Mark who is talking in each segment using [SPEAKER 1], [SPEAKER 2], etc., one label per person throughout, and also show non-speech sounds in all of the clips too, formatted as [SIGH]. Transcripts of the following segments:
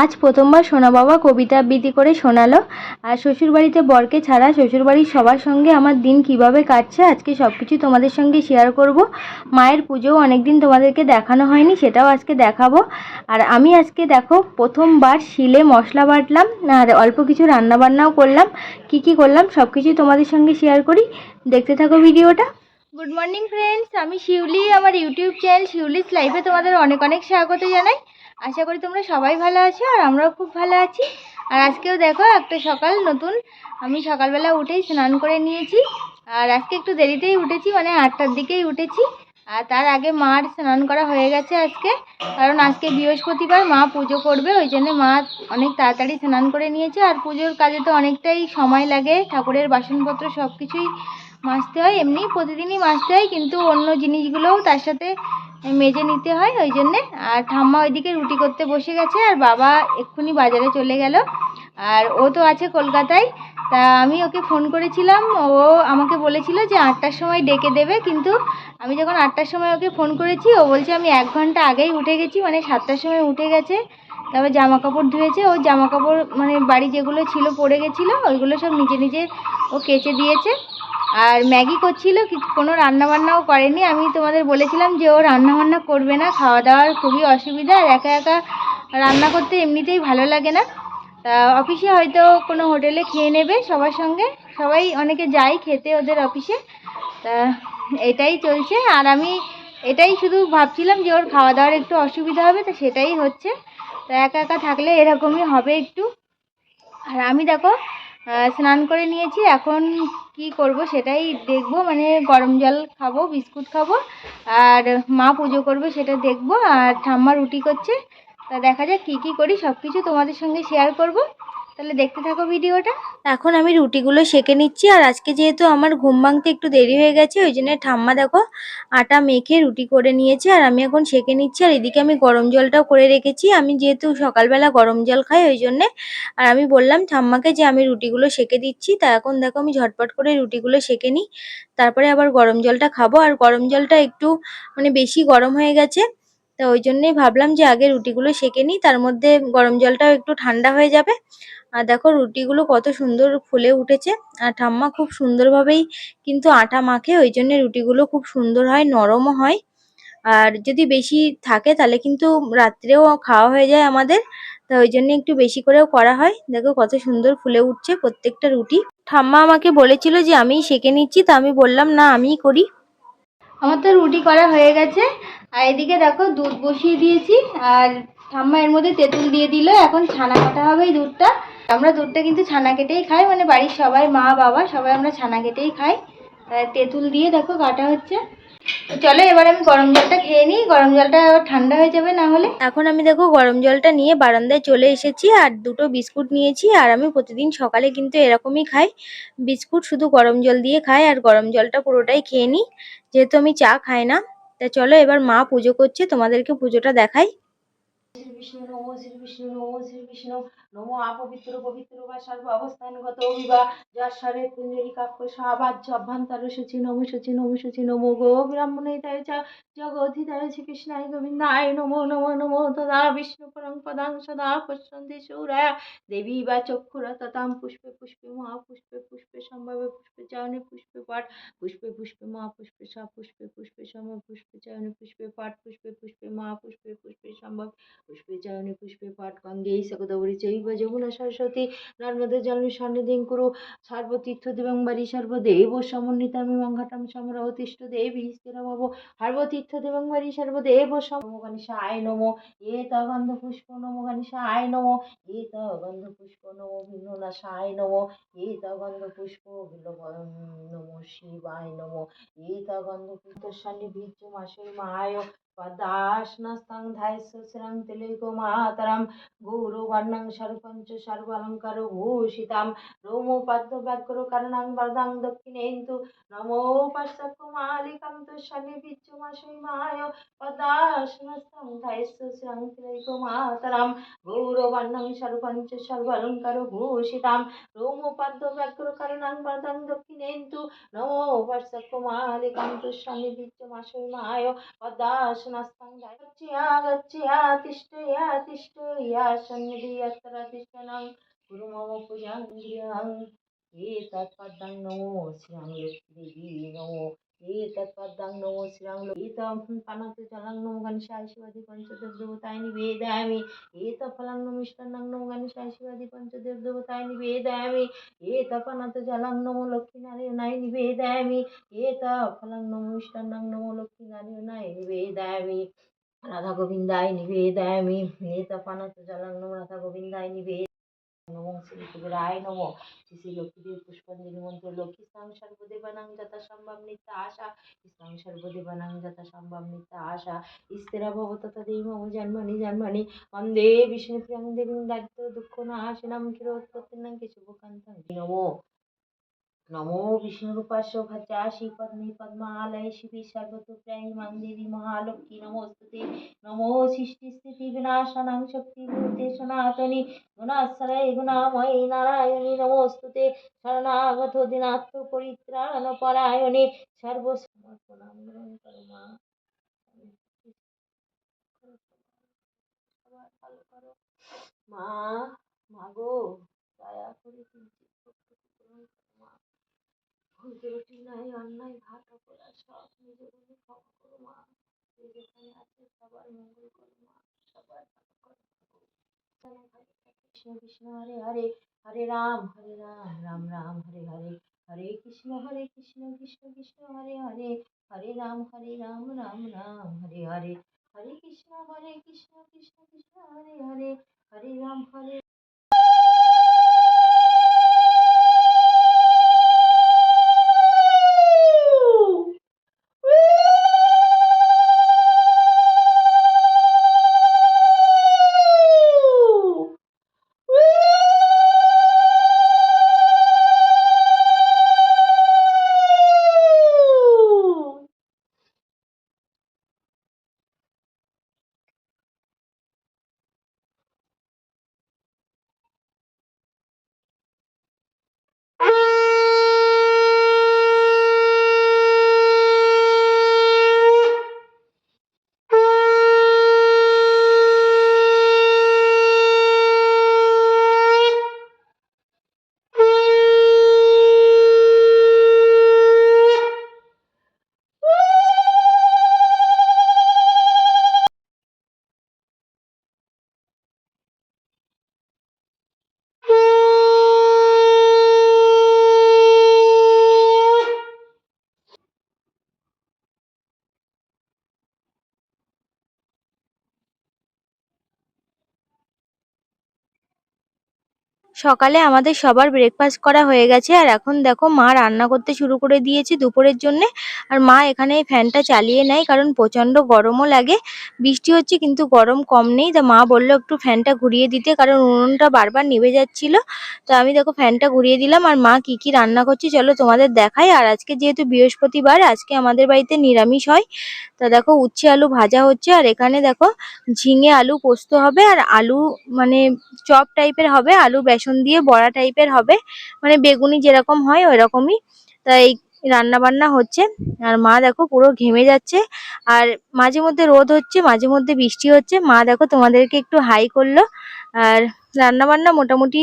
[SPEAKER 1] আজ প্রথমবার সোনা বাবা কবিতা আবৃত্তি করে শোনালো আর শ্বশুরবাড়িতে বরকে ছাড়া শ্বশুরবাড়ির সবার সঙ্গে আমার দিন কিভাবে কাটছে আজকে সব কিছু তোমাদের সঙ্গে শেয়ার করব মায়ের পুজোও অনেকদিন তোমাদেরকে দেখানো হয়নি সেটাও আজকে দেখাবো আর আমি আজকে দেখো প্রথমবার শিলে মশলা বাটলাম আর অল্প কিছু রান্নাবান্নাও করলাম কি কি করলাম সব কিছু তোমাদের সঙ্গে শেয়ার করি দেখতে থাকো ভিডিওটা গুড মর্নিং ফ্রেন্ডস আমি শিউলি আমার ইউটিউব চ্যানেল শিউলিস লাইফে তোমাদের অনেক অনেক স্বাগত জানাই আশা করি তোমরা সবাই ভালো আছো আর আমরাও খুব ভালো আছি আর আজকেও দেখো একটা সকাল নতুন আমি সকালবেলা উঠেই স্নান করে নিয়েছি আর আজকে একটু দেরিতেই উঠেছি মানে আটটার দিকেই উঠেছি আর তার আগে মার স্নান করা হয়ে গেছে আজকে কারণ আজকে বৃহস্পতিবার মা পুজো করবে ওই জন্য মা অনেক তাড়াতাড়ি স্নান করে নিয়েছে আর পুজোর কাজে তো অনেকটাই সময় লাগে ঠাকুরের বাসনপত্র সব কিছুই মাজতে হয় এমনি প্রতিদিনই মাজতে হয় কিন্তু অন্য জিনিসগুলোও তার সাথে মেজে নিতে হয় ওই জন্যে আর ঠাম্মা ওইদিকে রুটি করতে বসে গেছে আর বাবা এক্ষুনি বাজারে চলে গেল আর ও তো আছে কলকাতায় তা আমি ওকে ফোন করেছিলাম ও আমাকে বলেছিল যে আটটার সময় ডেকে দেবে কিন্তু আমি যখন আটটার সময় ওকে ফোন করেছি ও বলছে আমি এক ঘন্টা আগেই উঠে গেছি মানে সাতটার সময় উঠে গেছে তারপর জামা কাপড় ধুয়েছে ও জামা কাপড় মানে বাড়ি যেগুলো ছিল পড়ে গেছিলো ওইগুলো সব নিজে নিজে ও কেচে দিয়েছে আর ম্যাগি করছিল কোনো রান্নাবান্নাও করেনি আমি তোমাদের বলেছিলাম যে ও রান্নাবান্না করবে না খাওয়া দাওয়ার খুবই অসুবিধা আর একা একা রান্না করতে এমনিতেই ভালো লাগে না তা অফিসে হয়তো কোনো হোটেলে খেয়ে নেবে সবার সঙ্গে সবাই অনেকে যায় খেতে ওদের অফিসে তা এটাই চলছে আর আমি এটাই শুধু ভাবছিলাম যে ওর খাওয়া দাওয়ার একটু অসুবিধা হবে তো সেটাই হচ্ছে তা একা একা থাকলে এরকমই হবে একটু আর আমি দেখো স্নান করে নিয়েছি এখন কি করব সেটাই দেখব মানে গরম জল খাবো বিস্কুট খাবো আর মা পুজো করবে সেটা দেখব আর ঠাম্মা রুটি করছে তা দেখা যাক কী কী করি সব কিছু তোমাদের সঙ্গে শেয়ার করব তাহলে দেখতে থাকো ভিডিওটা এখন আমি রুটিগুলো সেকে নিচ্ছি আর আজকে যেহেতু আমার ঘুম ভাঙতে একটু দেরি হয়ে গেছে ওই জন্য ঠাম্মা দেখো আটা মেখে রুটি করে নিয়েছে আর আমি এখন সেকে নিচ্ছি আর এদিকে আমি গরম জলটাও করে রেখেছি আমি যেহেতু সকালবেলা গরম জল খাই ওই জন্যে আর আমি বললাম ঠাম্মাকে যে আমি রুটিগুলো সেকে দিচ্ছি তা এখন দেখো আমি ঝটপট করে রুটিগুলো সেকে নিই তারপরে আবার গরম জলটা খাবো আর গরম জলটা একটু মানে বেশি গরম হয়ে গেছে তা ওই জন্যেই ভাবলাম যে আগে রুটিগুলো সেকে নিই তার মধ্যে গরম জলটাও একটু ঠান্ডা হয়ে যাবে আর দেখো রুটিগুলো কত সুন্দর ফুলে উঠেছে আর ঠাম্মা খুব সুন্দরভাবেই কিন্তু আটা মাখে ওই জন্য রুটিগুলো খুব সুন্দর হয় নরমও হয় আর যদি বেশি থাকে তাহলে কিন্তু রাত্রেও খাওয়া হয়ে যায় আমাদের তা ওই জন্য একটু বেশি করেও করা হয় দেখো কত সুন্দর ফুলে উঠছে প্রত্যেকটা রুটি ঠাম্মা আমাকে বলেছিল যে আমি সেকে নিচ্ছি তা আমি বললাম না আমিই করি আমার তো রুটি করা হয়ে গেছে আর এদিকে দেখো দুধ বসিয়ে দিয়েছি আর ঠাম্মা এর মধ্যে তেঁতুল দিয়ে দিল এখন ছানা কাটা হবে এই দুধটা আমরা দুধটা কিন্তু ছানা কেটেই খাই মানে বাড়ির সবাই মা বাবা সবাই আমরা ছানা কেটেই খাই তেঁতুল দিয়ে দেখো কাটা হচ্ছে তো চলো এবার আমি গরম জলটা খেয়ে নিই গরম জলটা ঠান্ডা হয়ে যাবে না হলে এখন আমি দেখো গরম জলটা নিয়ে বারান্দায় চলে এসেছি আর দুটো বিস্কুট নিয়েছি আর আমি প্রতিদিন সকালে কিন্তু এরকমই খাই বিস্কুট শুধু গরম জল দিয়ে খাই আর গরম জলটা পুরোটাই খেয়ে নিই যেহেতু আমি চা খাই না তা চলো এবার মা পুজো করছে তোমাদেরকে পুজোটা দেখাই শ্রী বিষ্ণু শ্রী বিষ্ণু শ্রী বিষ্ণু নমো আপবিত্র পবিত্র বা সর্ব অবস্থানগত অভিবা যার সারে পুঞ্জরি কাক্য সাবাহ্য অভ্যন্তর সূচি নমো সূচি নমো সূচি নমো গো ব্রাহ্মণে তাই চা জগধি তাই শ্রী কৃষ্ণায় গোবিন্দায় নমো নমো নমো তদা বিষ্ণু পরং পদাং সদা পশ্যন্তি সৌরায়া দেবী বা চক্ষুরা ততাম পুষ্পে পুষ্পে মহা পুষ্পে সম্ভাবে পুষ্পে চায়নে পুষ্পে পাঠ পুষ্পে পুষ্পে পুষ্পে সা পুষ্পে পুষ্পে সম্ভব পুষ্পে চায়নে পুষ্পে পাঠ পুষ্পে পুষ্পে মহাপুষ্পে পুষ্পে সম্ভব পুষ্পে চায়নে পুষ্পে পাঠ গঙ্গে এই সকদৌরি চৈ বা যমুনা সরস্বতী নর্মদা জন্মে সন্নিধিং কুরু সর্বতীর্থ দেবং বাড়ি সর্বদেব সমন্বিতামি মঙ্ঘাটাম সমরাহ তিষ্ঠ দেবী স্থিরভাব সর্বতীর্থ দেবং সর্ব দেব সমগণিষা আয় নম এ তগন্ধ পুষ্প নম গণিষা আয় নম এ তগন্ধ পুষ্প নম ভিন্ন নাশা আয় নম এ তগন্ধ পুষ্প ভিন্ন নম আয় নম এ তগন্ধ পুষ্প সন্নিধি মাসের মহায় পদাশনস্তং ধায়স্রং তিলিকুমাতরং গুরুবর্ণং সর্বঞ্চ সর্বালঙ্কার ভূষিতাম দক্ষিণেন্দু নমোপাশকুমালিকং তুষণি বিচ্ছুমাশৈমায় সর্বঞ্চ ভূষিতাম পদাশ शासनास्तं गच्छया गच्छया तिष्ठया तिष्ठया सन्निधि यत्र तिष्ठनं गुरु मम पूजां गृहम् एतत्पदं नमो श्रियां लक्ष्मीदेवी नमो एतत्पदां नमो श्रीरां एतं पानां नमो गणेशाय शिवादि पञ्चदेवदेवताय निवेदयामि एतफलां नमिष्टान्नां नमो गणेशाय शिवादि पञ्चदेवदेवताय निवेदयामि एतपनाथ जलां नमो लक्ष्मीनारायणाय निवेदयामि एतफलां नमिष्टान्नां नमो लक्ष्मीनारायणाय निवेदयामि राधा गोविन्दाय निवेदयामि एतपनाथ जलां नमो राधा गोविन्दाय निवेद নমং শ্রী কুবেরায় নম শ্রী শ্রী লক্ষ্মীদেব পুষ্পাঞ্জলি মন্ত্র লক্ষ্মী স্নাং সর্বদেবানাং যথা সম্ভব নিত্যা আশা স্নাং সর্বদেবানাং যথা সম্ভব নিত্যা আশা ইস্তেরা ভব তথা দেই মম জন্মানি জন্মানি বন্দে বিষ্ণু প্রিয়াং দেবীং দারিদ্র দুঃখ না আসে নাম কিরোৎপত্তি নাম কিছু কান্তাং নমো নমো বিষ্ণুরূপাস্য ভজা শ্রী পদ্মী পদ্মালয় শিবী সর্বতুপ্রায়ী মন্দেবী মহালক্ষ্মী নমোস্তুতে নমো সৃষ্টি স্থিতি বিনাশনাং শক্তি ভূতে সনাতনী গুণাশ্রয় গুণাময়ী নারায়ণী নমোস্তুতে শরণাগত দিনাত্ম পরিত্রাণ পরায়ণে সর্বসমর্পণাম মা মাগো দয়া করে তুমি খুঁজে রুটি নাই অন্যায় ঘাট অপরাধ সব নিজের গুণে ক্ষমা করো মা যে যেখানে আছে সবার মঙ্গল করো মা সবার কৃষ্ণ কৃষ্ণ হরে হরে হরে রাম হরে রাম রাম রাম হরে হরে হরে কৃষ্ণ হরে কৃষ্ণ কৃষ্ণ কৃষ্ণ হরে হরে হরে রাম হরে রাম রাম রাম হরে হরে হরে কৃষ্ণ হরে কৃষ্ণ কৃষ্ণ কৃষ্ণ হরে হরে হরে রাম হরে সকালে আমাদের সবার ব্রেকফাস্ট করা হয়ে গেছে আর এখন দেখো মা রান্না করতে শুরু করে দিয়েছে দুপুরের জন্য আর মা এখানে ফ্যানটা চালিয়ে নেয় কারণ প্রচন্ড গরমও লাগে বৃষ্টি হচ্ছে কিন্তু গরম কম নেই তা মা বললো একটু ফ্যানটা ঘুরিয়ে দিতে কারণ উনুনটা বারবার নিভে যাচ্ছিল তো আমি দেখো ফ্যানটা ঘুরিয়ে দিলাম আর মা কি কি রান্না করছে চলো তোমাদের দেখাই আর আজকে যেহেতু বৃহস্পতিবার আজকে আমাদের বাড়িতে নিরামিষ হয় তা দেখো উচ্ছে আলু ভাজা হচ্ছে আর এখানে দেখো ঝিঙে আলু পোস্ত হবে আর আলু মানে চপ টাইপের হবে আলু বেশ বেসন দিয়ে বড়া টাইপের হবে মানে বেগুনি যেরকম হয় ওই রকমই তাই রান্না বান্না হচ্ছে আর মা দেখো পুরো ঘেমে যাচ্ছে আর মাঝে মধ্যে রোদ হচ্ছে মাঝে মধ্যে বৃষ্টি হচ্ছে মা দেখো তোমাদেরকে একটু হাই করলো আর রান্না বান্না মোটামুটি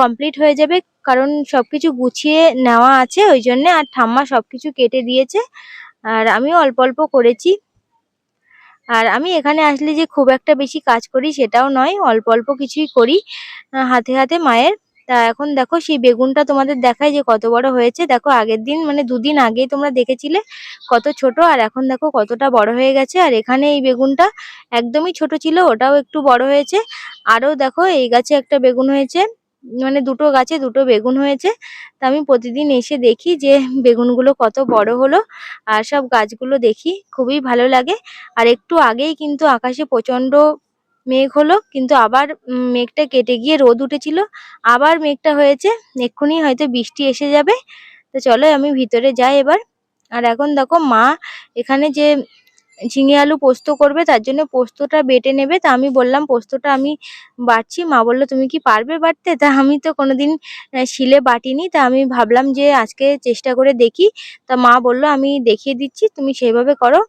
[SPEAKER 1] কমপ্লিট হয়ে যাবে কারণ সব কিছু গুছিয়ে নেওয়া আছে ওই জন্যে আর ঠাম্মা সব কিছু কেটে দিয়েছে আর আমিও অল্প অল্প করেছি আর আমি এখানে আসলে যে খুব একটা বেশি কাজ করি সেটাও নয় অল্প অল্প কিছুই করি হাতে হাতে মায়ের তা এখন দেখো সেই বেগুনটা তোমাদের দেখায় যে কত বড় হয়েছে দেখো আগের দিন মানে দুদিন আগেই তোমরা দেখেছিলে কত ছোট আর এখন দেখো কতটা বড় হয়ে গেছে আর এখানে এই বেগুনটা একদমই ছোট ছিল ওটাও একটু বড় হয়েছে আরও দেখো এই গাছে একটা বেগুন হয়েছে মানে দুটো গাছে দুটো বেগুন হয়েছে তা আমি প্রতিদিন এসে দেখি যে বেগুনগুলো কত বড় হলো আর সব গাছগুলো দেখি খুবই ভালো লাগে আর একটু আগেই কিন্তু আকাশে প্রচন্ড মেঘ হলো কিন্তু আবার মেঘটা কেটে গিয়ে রোদ উঠেছিল আবার মেঘটা হয়েছে এক্ষুনি হয়তো বৃষ্টি এসে যাবে তো চলো আমি ভিতরে যাই এবার আর এখন দেখো মা এখানে যে ঝিঙে আলু পোস্ত করবে তার জন্য পোস্তটা বেটে নেবে তা আমি বললাম পোস্তটা আমি বাটছি মা বললো তুমি কি পারবে বাটতে তা আমি তো কোনোদিন শিলে বাটিনি তা আমি ভাবলাম যে আজকে চেষ্টা করে দেখি তা মা বললো আমি দেখিয়ে দিচ্ছি তুমি সেইভাবে করো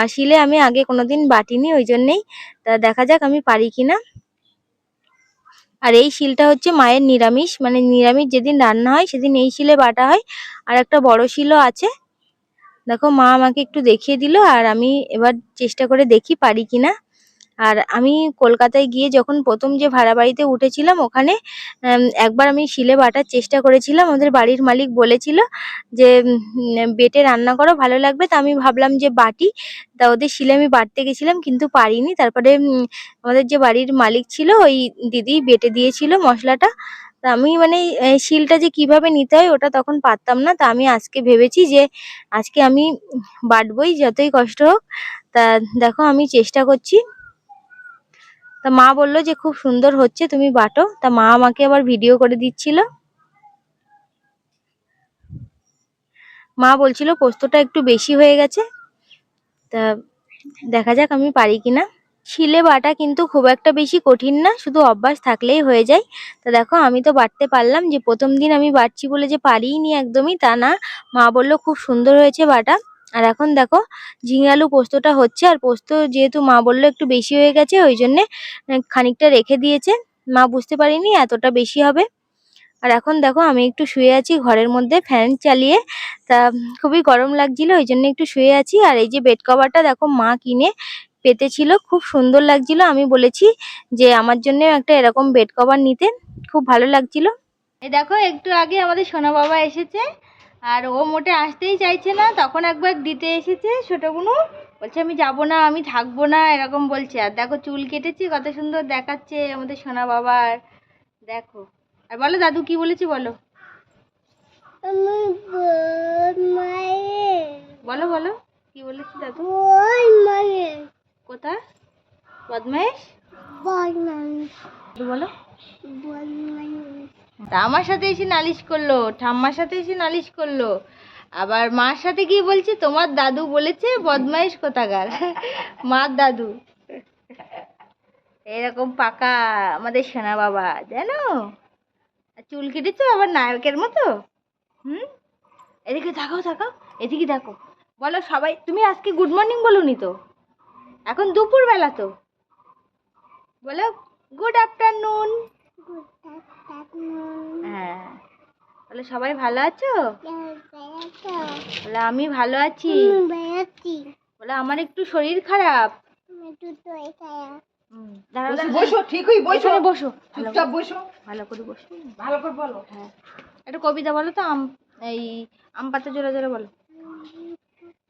[SPEAKER 1] আর শিলে আমি আগে কোনোদিন বাটিনি ওই জন্যেই তা দেখা যাক আমি পারি কি না আর এই শিলটা হচ্ছে মায়ের নিরামিষ মানে নিরামিষ যেদিন রান্না হয় সেদিন এই শিলে বাটা হয় আর একটা বড় শিলও আছে দেখো মা আমাকে একটু দেখিয়ে দিল আর আমি এবার চেষ্টা করে দেখি পারি কিনা আর আমি কলকাতায় গিয়ে যখন প্রথম যে ভাড়া বাড়িতে উঠেছিলাম ওখানে একবার আমি শিলে বাটার চেষ্টা করেছিলাম ওদের বাড়ির মালিক বলেছিল যে বেটে রান্না করো ভালো লাগবে তা আমি ভাবলাম যে বাটি তা ওদের শিলে আমি বাটতে গেছিলাম কিন্তু পারিনি তারপরে আমাদের যে বাড়ির মালিক ছিল ওই দিদি বেটে দিয়েছিল মশলাটা তা আমি মানে শিলটা যে কিভাবে নিতে হয় ওটা তখন পারতাম না তা আমি আজকে ভেবেছি যে আজকে আমি বাটবই যতই কষ্ট হোক তা দেখো আমি চেষ্টা করছি তা মা বললো যে খুব সুন্দর হচ্ছে তুমি বাটো তা মা আমাকে আবার ভিডিও করে দিচ্ছিল মা বলছিল পোস্তটা একটু বেশি হয়ে গেছে তা দেখা যাক আমি পারি কিনা শিলে বাটা কিন্তু খুব একটা বেশি কঠিন না শুধু অভ্যাস থাকলেই হয়ে যায় তো দেখো আমি তো বাড়তে পারলাম যে প্রথম দিন আমি বাড়ছি বলে যে নি একদমই তা না মা বললো খুব সুন্দর হয়েছে বাটা আর এখন দেখো ঝিঙালু পোস্তটা হচ্ছে আর পোস্ত যেহেতু মা বললো একটু বেশি হয়ে গেছে ওই জন্যে খানিকটা রেখে দিয়েছে মা বুঝতে পারিনি এতটা বেশি হবে আর এখন দেখো আমি একটু শুয়ে আছি ঘরের মধ্যে ফ্যান চালিয়ে তা খুবই গরম লাগছিল ওই জন্য একটু শুয়ে আছি আর এই যে বেড কভারটা দেখো মা কিনে ছিল খুব সুন্দর লাগছিল আমি বলেছি যে আমার জন্য একটা এরকম বেড কভার নিতেন খুব ভালো লাগছিল এই দেখো একটু আগে আমাদের সোনা বাবা এসেছে আর ও মোটে আসতেই চাইছে না তখন একবার দিতে এসেছে ছোটোগুলো বলছে আমি যাব না আমি থাকবো না এরকম বলছে আর দেখো চুল কেটেছি কত সুন্দর দেখাচ্ছে আমাদের সোনা বাবার দেখো আর বলো দাদু কি বলেছি বলো বলো বলো
[SPEAKER 2] কি বলেছি দাদু
[SPEAKER 1] কোথা বদমাইশ বলো আমার সাথে এসে নালিশ করলো ঠাম্মার সাথে এসে নালিশ করলো আবার মার সাথে গিয়ে বলছে তোমার দাদু বলেছে বদমাইশ কোথাকার [LAUGHS] মার দাদু এরকম পাকা আমাদের সোনা বাবা জানো চুল কেটেছো আবার নায়কের মতো হুম এদিকে থাকাও থাকাও এদিকে দেখো বলো সবাই তুমি আজকে গুড মর্নিং বলো নি তো এখন দুপুরবেলা তো বলো গুড আফটারনুন হ্যাঁ বলে সবাই ভালো আছো বলে আমি ভালো আছি বলে আমার একটু শরীর খারাপ বসো
[SPEAKER 2] বসো বসো বসো
[SPEAKER 1] ভালো হ্যাঁ একটা কবিতা বলো তো আম এই আম পাতা জোড়া জোরে বলো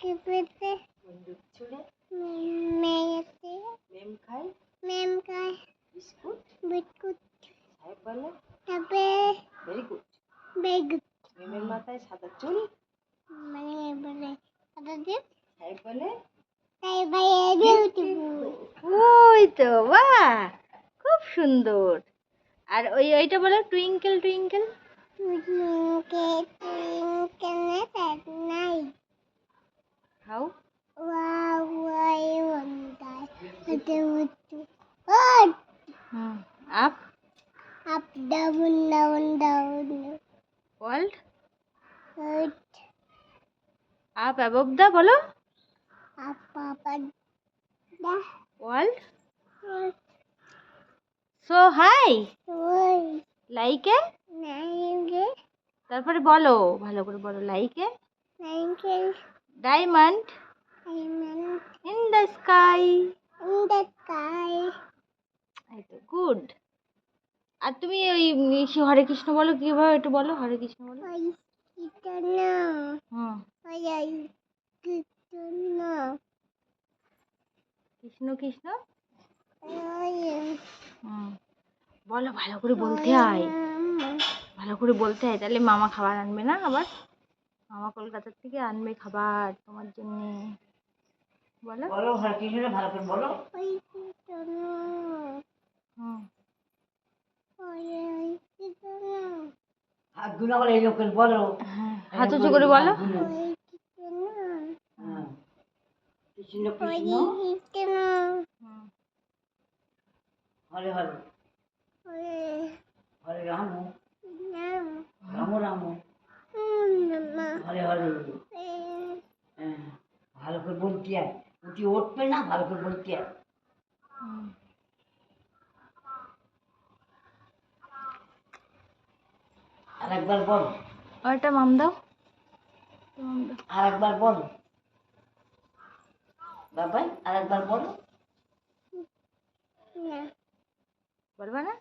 [SPEAKER 2] কেঁপেতে চুলে মেয়েতে মেম খাই
[SPEAKER 1] মেম খাই বিস্কুট বিস্কুট সাহেব বলে হবে ভেরি গুড ভেরি গুড মেমের মাথায় সাদা চুল
[SPEAKER 2] মানে বলে সাদা চুল সাহেব বলে সাহেব ভাই বিউটিফুল
[SPEAKER 1] ওই তো বাহ খুব সুন্দর আর ওই ওইটা বলে twinkle twinkle
[SPEAKER 2] Down, down, down. World? Earth.
[SPEAKER 1] Up above the bolo? Up above the world. Earth. So high.
[SPEAKER 2] World. Like a? Like a.
[SPEAKER 1] তারপরে বলো ভালো করে বলো like a like a diamond
[SPEAKER 2] diamond
[SPEAKER 1] in the sky
[SPEAKER 2] in the sky
[SPEAKER 1] good আর তুমি ওই হরে কৃষ্ণ বলো কিভাবে একটু বলো হরে কৃষ্ণ বলো হ্যাঁ। কৃষ্ণ কৃষ্ণ বলো ভালো করে বলতে হয় ভালো করে বলতে হয় তাহলে মামা খাবার আনবে না আবার মামা কলকাতার থেকে আনবে খাবার তোমার জন্য বলো
[SPEAKER 3] বলো হরে কৃষ্ণ ভালো করে বলো
[SPEAKER 2] হুম হ্যাঁ,
[SPEAKER 3] হাত উঁচু করে বলো হ্যাঁ, হরে হরে হরে রাম হরে হরে হ্যাঁ, ভালো করে বলতে আর উঠি ওঠবে না ভালো করে বলতে আর আরেকবার বল মাম দাও আরেকবার বল বাবা আরেকবার বল
[SPEAKER 1] বলবা না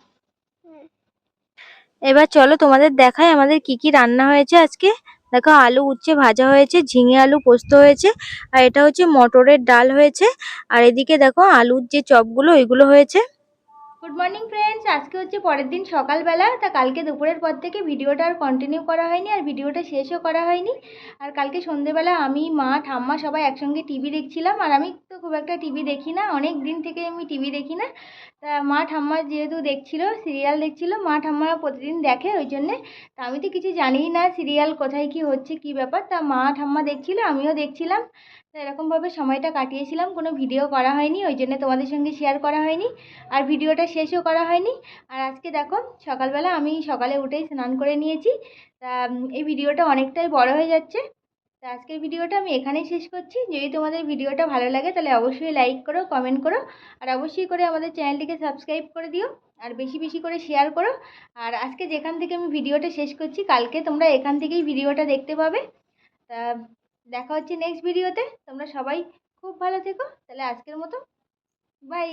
[SPEAKER 1] এবার চলো তোমাদের দেখায় আমাদের কি কি রান্না হয়েছে আজকে দেখো আলু উচ্ছে ভাজা হয়েছে ঝিঙে আলু পোস্ত হয়েছে আর এটা হচ্ছে মটরের ডাল হয়েছে আর এদিকে দেখো আলুর যে চপগুলো ওইগুলো হয়েছে গুড মর্নিং ফ্রেন্ডস আজকে হচ্ছে পরের দিন সকালবেলা তা কালকে দুপুরের পর থেকে ভিডিওটা আর কন্টিনিউ করা হয়নি আর ভিডিওটা শেষও করা হয়নি আর কালকে সন্ধেবেলা আমি মা ঠাম্মা সবাই একসঙ্গে টিভি দেখছিলাম আর আমি তো খুব একটা টিভি দেখি না অনেক দিন থেকে আমি টিভি দেখি না তা মা ঠাম্মা যেহেতু দেখছিল সিরিয়াল দেখছিল মা ঠাম্মারা প্রতিদিন দেখে ওই জন্যে তা আমি তো কিছু জানিই না সিরিয়াল কোথায় কি হচ্ছে কি ব্যাপার তা মা ঠাম্মা দেখছিল আমিও দেখছিলাম তো এরকমভাবে সময়টা কাটিয়েছিলাম কোনো ভিডিও করা হয়নি ওই জন্য তোমাদের সঙ্গে শেয়ার করা হয়নি আর ভিডিওটা শেষও করা হয়নি আর আজকে দেখো সকালবেলা আমি সকালে উঠেই স্নান করে নিয়েছি তা এই ভিডিওটা অনেকটাই বড় হয়ে যাচ্ছে তো আজকের ভিডিওটা আমি এখানেই শেষ করছি যদি তোমাদের ভিডিওটা ভালো লাগে তাহলে অবশ্যই লাইক করো কমেন্ট করো আর অবশ্যই করে আমাদের চ্যানেলটিকে সাবস্ক্রাইব করে দিও আর বেশি বেশি করে শেয়ার করো আর আজকে যেখান থেকে আমি ভিডিওটা শেষ করছি কালকে তোমরা এখান থেকেই ভিডিওটা দেখতে পাবে তা দেখা হচ্ছে নেক্সট ভিডিওতে তোমরা সবাই খুব ভালো থেকো তাহলে আজকের মতো বাই